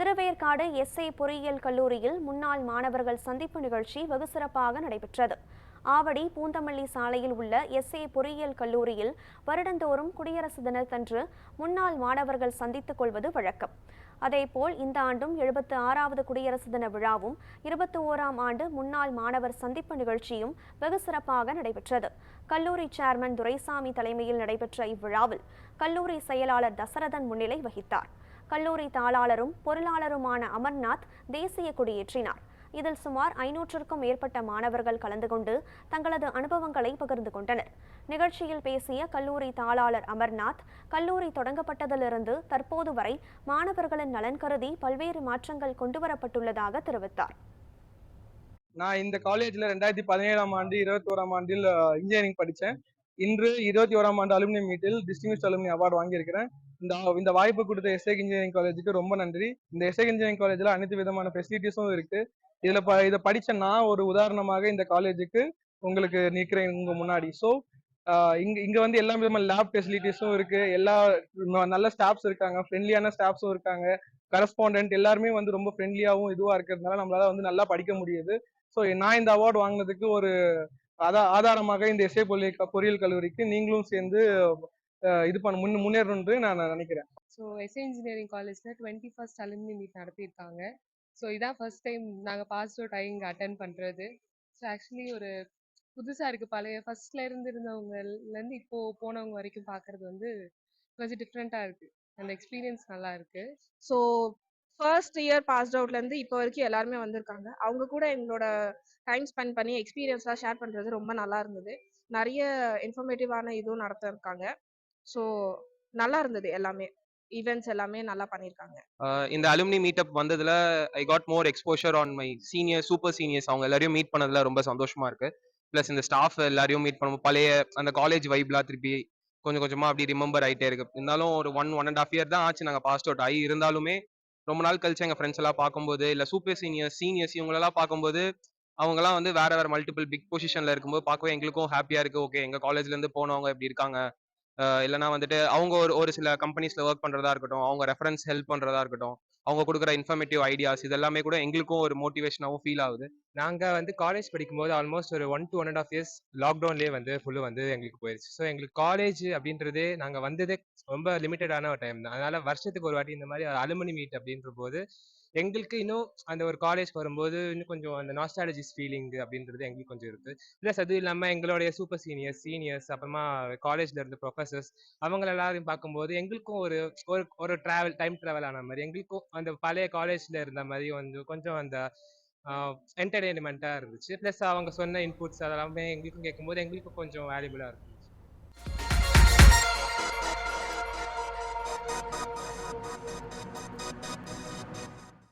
Thiruverkadu SI பொறியியல் கல்லூரியில் முன்னாள் மாணவர்கள் சந்திப்பு நிகழ்ச்சி வெகு சிறப்பாக நடைபெற்றது. ஆவடி பூந்தமல்லி சாலையில் உள்ள எஸ்ஏ பொறியியல் கல்லூரியில் வருடந்தோறும் குடியரசு தினத்தன்று முன்னாள் மாணவர்கள் சந்தித்துக் கொள்வது வழக்கம். அதேபோல் இந்த ஆண்டும் எழுபத்து ஆறாவது குடியரசு தின விழாவும் இருபத்தி ஓராம் ஆண்டு முன்னாள் மாணவர் சந்திப்பு நிகழ்ச்சியும் வெகு சிறப்பாக நடைபெற்றது. கல்லூரி சேர்மன் துரைசாமி தலைமையில் நடைபெற்ற இவ்விழாவில் கல்லூரி செயலாளர் தசரதன் முன்னிலை வகித்தார். கல்லூரி தாளாளரும் பொருளாளருமான அமர்நாத் தேசிய கொடியேற்றினார். இதில் சுமார் ஐநூற்றுக்கும் மேற்பட்ட மாணவர்கள் கலந்து கொண்டு தங்களது அனுபவங்களை பகிர்ந்து கொண்டனர். நிகழ்ச்சியில் பேசிய கல்லூரி தாளாளர் அமர்நாத் கல்லூரி தொடங்கப்பட்டதிலிருந்து தற்போது வரை மாணவர்களின் நலன் கருதி பல்வேறு மாற்றங்கள் கொண்டுவரப்பட்டுள்ளதாக தெரிவித்தார். நான் இந்த காலேஜ்ல ரெண்டாயிரத்தி பதினேழாம் ஆண்டு இருபத்தி ஓராம் ஆண்டில் இன்ஜினியரிங் படித்தேன் இன்று இருபத்தி ஓராம் ஆண்டு அலுமினியம் மீட்டில் டிஸ்டிங்விஷ் அலுமினி அவார்டு வாங்கியிருக்கிறேன். இந்த இந்த வாய்ப்பு கொடுத்த எஸ்ஏக் இன்ஜினியரிங் காலேஜுக்கு ரொம்ப நன்றி. இந்த எஸ்ஏக் இன்ஜினியரிங் காலேஜில் அனைத்து விதமான ஃபெசிலிட்டிஸும் இருக்கு. இதில் ப இதை படித்த நான் ஒரு உதாரணமாக இந்த காலேஜுக்கு உங்களுக்கு நிற்கிறேன் உங்கள் முன்னாடி. ஸோ இங்க இங்க வந்து எல்லா விதமான லேப் ஃபெசிலிட்டிஸும் இருக்கு. எல்லா நல்ல ஸ்டாஃப்ஸ் இருக்காங்க. ஃப்ரெண்ட்லியான ஸ்டாஃப்ஸும் இருக்காங்க. கரஸ்பாண்டன்ட் எல்லாருமே வந்து ரொம்ப ஃப்ரெண்ட்லியாகவும் இதுவாக இருக்கிறதுனால நம்மளால வந்து நல்லா படிக்க முடியுது. ஸோ நான் இந்த அவார்டு வாங்கினதுக்கு ஒரு அதா ஆதாரமாக இந்த இசை பொறியியல் பொறியியல் கல்லூரிக்கு நீங்களும் சேர்ந்து இது பண்ண முன் முன்னேறணும்னு நான் நினைக்கிறேன். ஸோ எஸ்ஏ இன்ஜினியரிங் காலேஜில் டுவெண்ட்டி ஃபர்ஸ்ட் அலுமினி மீட் நடத்தியிருக்காங்க. ஸோ இதான் ஃபர்ஸ்ட் டைம் நாங்கள் பாஸ் அவுட் ஆகி இங்கே அட்டன் பண்ணுறது ஸோ ஆக்சுவலி ஒரு புதுசாக இருக்குது பழைய ஃபர்ஸ்ட்ல இருந்து இருந்தவங்கலேருந்து இப்போது போனவங்க வரைக்கும் பார்க்குறது வந்து கொஞ்சம் டிஃப்ரெண்ட்டாக இருக்குது அந்த எக்ஸ்பீரியன்ஸ் நல்லா இருக்குது ஸோ ஃபர்ஸ்ட் இயர் பாஸ்ட் அவுட்லேருந்து இப்போ வரைக்கும் எல்லாருமே வந்திருக்காங்க. அவங்க கூட எங்களோட டைம் ஸ்பெண்ட் பண்ணி எக்ஸ்பீரியன்ஸ்லாம் ஷேர் பண்ணுறது ரொம்ப நல்லா இருந்தது. நிறைய இன்ஃபர்மேட்டிவான இதுவும் நடத்திருக்காங்க. ஸோ நல்லா இருந்தது எல்லாமே. ஈவெண்ட்ஸ் எல்லாமே நல்லா பண்ணியிருக்காங்க. இந்த அலுமினி மீட்டப் வந்ததுல I got more exposure on my senior super seniors அவங்க எல்லாரையும் மீட் பண்ணதுல ரொம்ப சந்தோஷமா இருக்கு. பிளஸ் இந்த ஸ்டாஃப் எல்லாரையும் மீட் பண்ணும்போது பழைய அந்த காலேஜ் வைப்லாம் திருப்பி கொஞ்சம் கொஞ்சமா அப்படி ரிமெம்பர் ஆயிட்டே இருக்கு. இருந்தாலும் ஒரு one one and half year தான் ஆச்சு. நாங்கள் பாஸ்ட் அவுட் ஆகி இருந்தாலுமே ரொம்ப நாள் கழிச்சு எங்க ஃப்ரெண்ட்ஸ் எல்லாம் பார்க்கும்போது இல்ல சூப்பர் சீனியர்ஸ் சீனியர்ஸ் இவங்களெல்லாம் பார்க்கும்போது அவங்கலாம் வந்து வேற வேற மல்டிபிள் பிக் பொசிஷன்ல இருக்கும்போது பார்க்கவே எங்களுக்கும் ஹாப்பியா இருக்கு. ஓகே எங்க காலேஜ்ல இருந்து போனவங்க இப்படி இருக்காங்க. இல்லைனா வந்துட்டு அவங்க ஒரு ஒரு சில கம்பெனிஸ்ல ஒர்க் பண்றதா இருக்கட்டும் அவங்க ரெஃபரன்ஸ் ஹெல்ப் பண்றதா இருக்கட்டும் அவங்க கொடுக்குற இன்ஃபர்மேட்டிவ் ஐடியாஸ் இதெல்லாமே கூட எங்களுக்கும் ஒரு மோட்டிவேஷனாகவும் ஃபீல் ஆகுது. நாங்கள் வந்து காலேஜ் படிக்கும்போது ஆல்மோஸ்ட் ஒரு one to one and half years லாக்டவுன்லேயே வந்து ஃபுல்லு வந்து எங்களுக்கு போயிடுச்சு ஸோ எங்களுக்கு காலேஜ் அப்படின்றதே நாங்கள் வந்ததே ரொம்ப லிமிட்டடான ஒரு டைம் தான். அதனால வருஷத்துக்கு ஒரு வாட்டி இந்த மாதிரி அலுமினி மீட் அப்படின்ற போது எங்களுக்கு இன்னும் அந்த ஒரு காலேஜ் வரும்போது இன்னும் கொஞ்சம் அந்த நாஸ்டாலஜிஸ் ஃபீலிங் அப்படின்றது எங்களுக்கு கொஞ்சம் இருக்கு. ப்ளஸ் அது இல்லாமல் எங்களுடைய சூப்பர் சீனியர்ஸ் சீனியர்ஸ் அப்புறமா காலேஜ்ல இருந்த ப்ரொஃபசர்ஸ் அவங்க எல்லாரையும் பார்க்கும்போது எங்களுக்கும் ஒரு ஒரு ஒரு ட்ராவல் டைம் ட்ராவல் ஆன மாதிரி எங்களுக்கும் அந்த பழைய காலேஜ்ல இருந்த மாதிரி வந்து கொஞ்சம் அந்த என்டர்டெயின்மெண்ட்டாக இருந்துச்சு. ப்ளஸ் அவங்க சொன்ன இன்புட்ஸ் அதெல்லாமே எங்களுக்கும் கேட்கும்போது எங்களுக்கும் கொஞ்சம் வேல்யூபுளாக இருக்கும்.